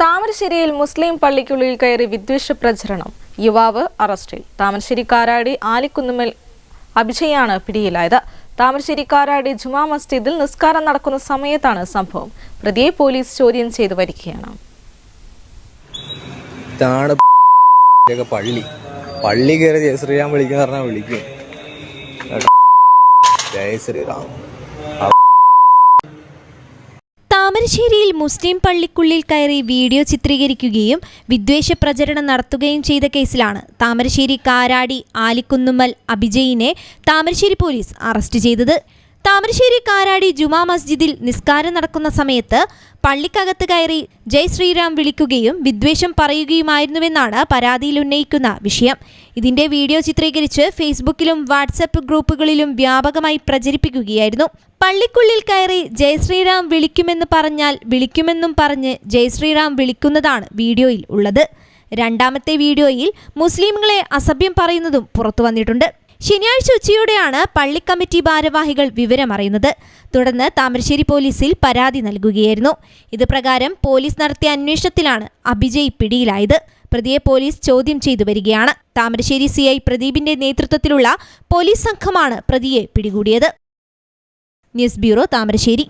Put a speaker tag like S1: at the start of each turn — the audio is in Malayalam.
S1: താമരശ്ശേരിയിൽ മുസ്ലിം പള്ളിക്കുള്ളിൽ കയറി വിദ്വേഷ പ്രചരണം. യുവാവ് അറസ്റ്റിൽ. താമരശ്ശേരി കാരാടി ആലിക്കുന്നുമൽ അഭിജയാണ് പിടിയിലായത്. താമരശ്ശേരി കാരാടി ജുമാ മസ്ജിദിൽ നിസ്കാരം നടക്കുന്ന സമയത്താണ് സംഭവം. പ്രതിയെ പോലീസ് ചോദ്യം ചെയ്തു വരികയാണ്.
S2: പള്ളി. പള്ളി കയറി ജയശ്രീരാം വിളിക്കുന്ന പറഞ്ഞാൽ വിളിക്കും. കേട്ടോ.
S3: താമരശ്ശേരിയിൽ മുസ്ലിം പള്ളിക്കുള്ളിൽ കയറി വീഡിയോ ചിത്രീകരിക്കുകയും വിദ്വേഷ പ്രചരണം നടത്തുകയും ചെയ്ത കേസിലാണ് താമരശ്ശേരി കാരാടി ആലിക്കുന്നുമ്മൽ അഭിജയിനെ താമരശ്ശേരി പോലീസ് അറസ്റ്റ് ചെയ്തത്. താമരശ്ശേരി കാരാടി ജുമാ മസ്ജിദിൽ നിസ്കാരം നടക്കുന്ന സമയത്ത് പള്ളിക്കകത്ത് കയറി ജയ് ശ്രീറാം വിളിക്കുകയും വിദ്വേഷം പറയുകയുമായിരുന്നുവെന്നാണ് പരാതിയിൽ ഉന്നയിക്കുന്ന വിഷയം. ഇതിന്റെ വീഡിയോ ചിത്രീകരിച്ച് ഫേസ്ബുക്കിലും വാട്സപ്പ് ഗ്രൂപ്പുകളിലും വ്യാപകമായി പ്രചരിപ്പിക്കുകയായിരുന്നു. പള്ളിക്കുള്ളിൽ കയറി ജയ് ശ്രീറാം വിളിക്കുമെന്ന് പറഞ്ഞാൽ വിളിക്കുമെന്നും പറഞ്ഞ് ജയ് ശ്രീറാം വിളിക്കുന്നതാണ് വീഡിയോയിൽ ഉള്ളത്. രണ്ടാമത്തെ വീഡിയോയിൽ മുസ്ലിംകളെ അസഭ്യം പറയുന്നതും പുറത്തു വന്നിട്ടുണ്ട്. ശനിയാഴ്ച ഉച്ചയോടെയാണ് പള്ളി കമ്മിറ്റി ഭാരവാഹികൾ വിവരമറിയുന്നത് തുടർന്ന് താമരശ്ശേരി പോലീസിൽ പരാതി നൽകുകയായിരുന്നു. ഇത് പ്രകാരം പോലീസ് നടത്തിയ അന്വേഷണത്തിലാണ് അഭിജയ് പിടിയിലായത്. പ്രതിയെ പോലീസ് ചോദ്യം ചെയ്തു വരികയാണ്. താമരശ്ശേരി സി ഐ പ്രദീപിന്റെ നേതൃത്വത്തിലുള്ള പോലീസ് സംഘമാണ് പ്രതിയെ പിടികൂടിയത്. News bureau Thamarassery.